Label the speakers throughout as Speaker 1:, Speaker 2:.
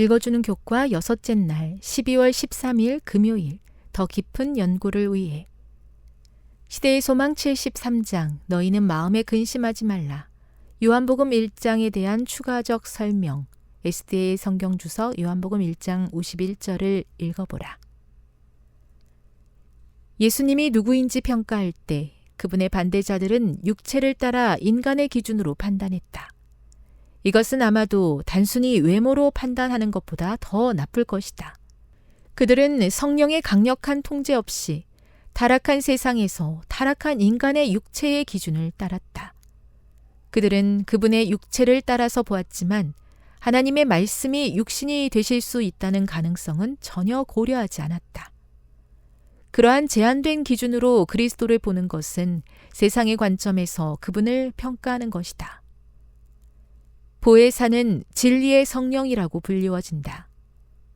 Speaker 1: 읽어주는 교과 여섯째 날 12월 13일 금요일 더 깊은 연구를 위해 시대의 소망 73장 너희는 마음에 근심하지 말라 요한복음 1장에 대한 추가적 설명 SDA 성경 주석 요한복음 1장 51절을 읽어보라. 예수님이 누구인지 평가할 때 그분의 반대자들은 육체를 따라 인간의 기준으로 판단했다. 이것은 아마도 단순히 외모로 판단하는 것보다 더 나쁠 것이다. 그들은 성령의 강력한 통제 없이 타락한 세상에서 타락한 인간의 육체의 기준을 따랐다. 그들은 그분의 육체를 따라서 보았지만 하나님의 말씀이 육신이 되실 수 있다는 가능성은 전혀 고려하지 않았다. 그러한 제한된 기준으로 그리스도를 보는 것은 세상의 관점에서 그분을 평가하는 것이다. 보혜사는 진리의 성령이라고 불리워진다.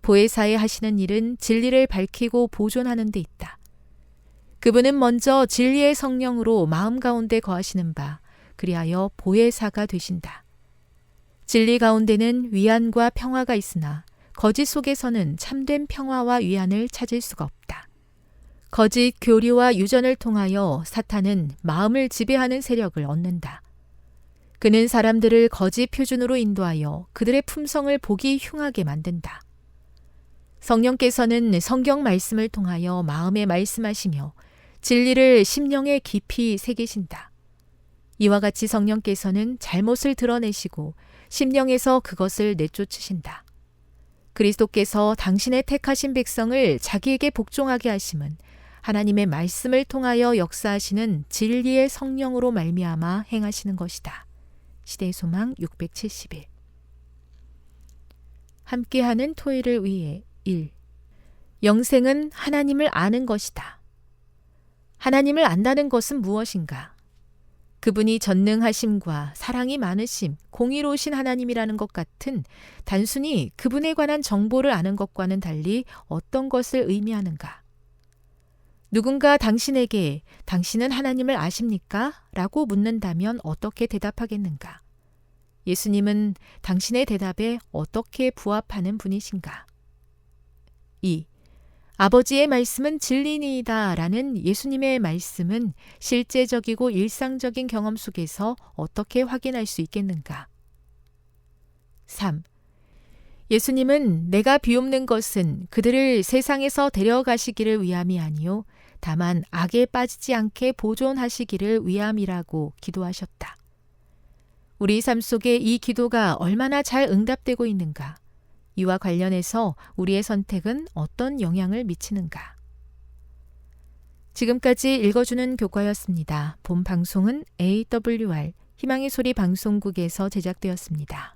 Speaker 1: 보혜사에 하시는 일은 진리를 밝히고 보존하는 데 있다. 그분은 먼저 진리의 성령으로 마음 가운데 거하시는 바, 그리하여 보혜사가 되신다. 진리 가운데는 위안과 평화가 있으나 거짓 속에서는 참된 평화와 위안을 찾을 수가 없다. 거짓 교리와 유전을 통하여 사탄은 마음을 지배하는 세력을 얻는다. 그는 사람들을 거짓 표준으로 인도하여 그들의 품성을 보기 흉하게 만든다. 성령께서는 성경 말씀을 통하여 마음에 말씀하시며 진리를 심령에 깊이 새기신다. 이와 같이 성령께서는 잘못을 드러내시고 심령에서 그것을 내쫓으신다. 그리스도께서 당신의 택하신 백성을 자기에게 복종하게 하심은 하나님의 말씀을 통하여 역사하시는 진리의 성령으로 말미암아 행하시는 것이다. 시대의 소망 671 함께하는 토의를 위해 1. 영생은 하나님을 아는 것이다. 하나님을 안다는 것은 무엇인가? 그분이 전능하심과 사랑이 많으심, 공의로우신 하나님이라는 것 같은 단순히 그분에 관한 정보를 아는 것과는 달리 어떤 것을 의미하는가? 누군가 당신에게 당신은 하나님을 아십니까? 라고 묻는다면 어떻게 대답하겠는가? 예수님은 당신의 대답에 어떻게 부합하는 분이신가? 2. 아버지의 말씀은 진리니이다 라는 예수님의 말씀은 실제적이고 일상적인 경험 속에서 어떻게 확인할 수 있겠는가? 3. 예수님은 내가 비옵는 것은 그들을 세상에서 데려가시기를 위함이 아니요 다만 악에 빠지지 않게 보존하시기를 위함이라고 기도하셨다. 우리 삶 속에 이 기도가 얼마나 잘 응답되고 있는가? 이와 관련해서 우리의 선택은 어떤 영향을 미치는가? 지금까지 읽어주는 교과였습니다. 본 방송은 AWR 희망의 소리 방송국에서 제작되었습니다.